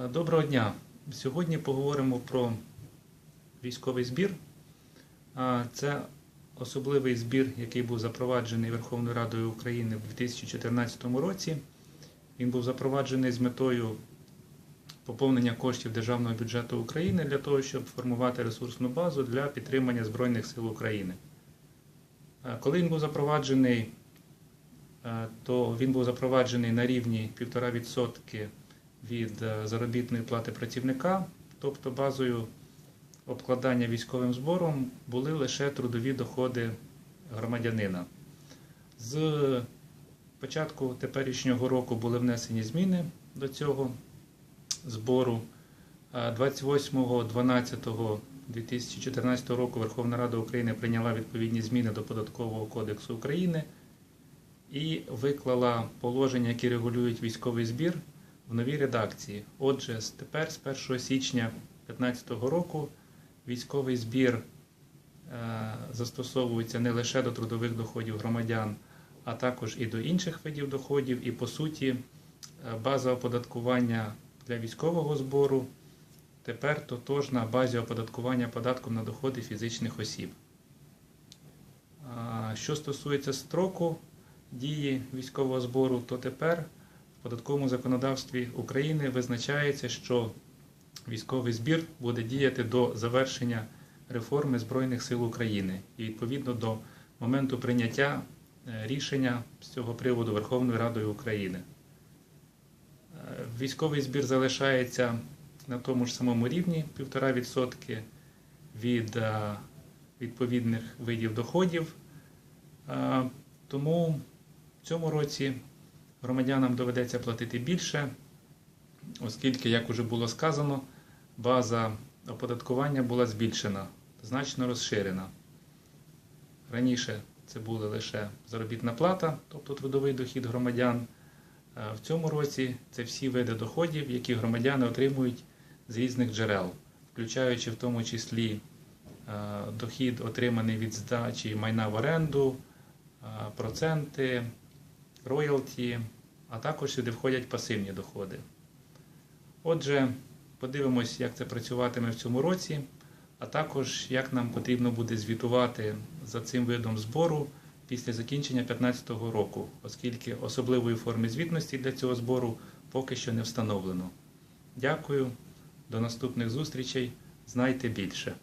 Е, Доброго дня! Сьогодні поговоримо про військовий збір. Це особливий збір, який був запроваджений Верховною Радою України в 2014 році. Він був запроваджений з метою поповнення коштів Державного бюджету України для того, щоб формувати ресурсну базу для підтримання Збройних сил України. Е, Коли він був запроваджений, е, то він був запроваджений на рівні 1,5% від е, заробітної плати працівника, тобто базою обкладання військовим збором були лише трудові доходи громадянина. З початку теперішнього року були внесені зміни до цього збору. Е, 28.12.2014 року Верховна Рада України прийняла відповідні зміни до Податкового кодексу України і виклала положення, які регулюють військовий збір в новій редакції. Отже, тепер, з 1 січня 2015 року, військовий збір е, застосовується не лише до трудових доходів громадян, а також і до інших видів доходів. І по суті, е, база оподаткування для військового збору тепер тотожна базі оподаткування податком на доходи фізичних осіб. Що стосується строку дії військового збору, то тепер податковому законодавстві України визначається, що військовий збір буде діяти до завершення реформи Збройних сил України і відповідно до моменту прийняття е, рішення з цього приводу Верховною Радою України. Е, Військовий збір залишається на тому ж самому рівні 1,5% від е, відповідних видів доходів. Тому в цьому році громадянам доведеться платити більше, оскільки, як уже було сказано, база оподаткування була збільшена, значно розширена. Раніше це була лише заробітна плата, тобто трудовий дохід громадян. В цьому році це всі види доходів, які громадяни отримують з різних джерел, включаючи в тому числі е, дохід, отриманий від здачі майна в оренду, е, проценти, роялті, а також сюди входять пасивні доходи. Отже, подивимось, як це працюватиме в цьому році, а також як нам потрібно буде звітувати за цим видом збору після закінчення 2015 року, оскільки особливої форми звітності для цього збору поки що не встановлено. Дякую, до наступних зустрічей. Знайте більше.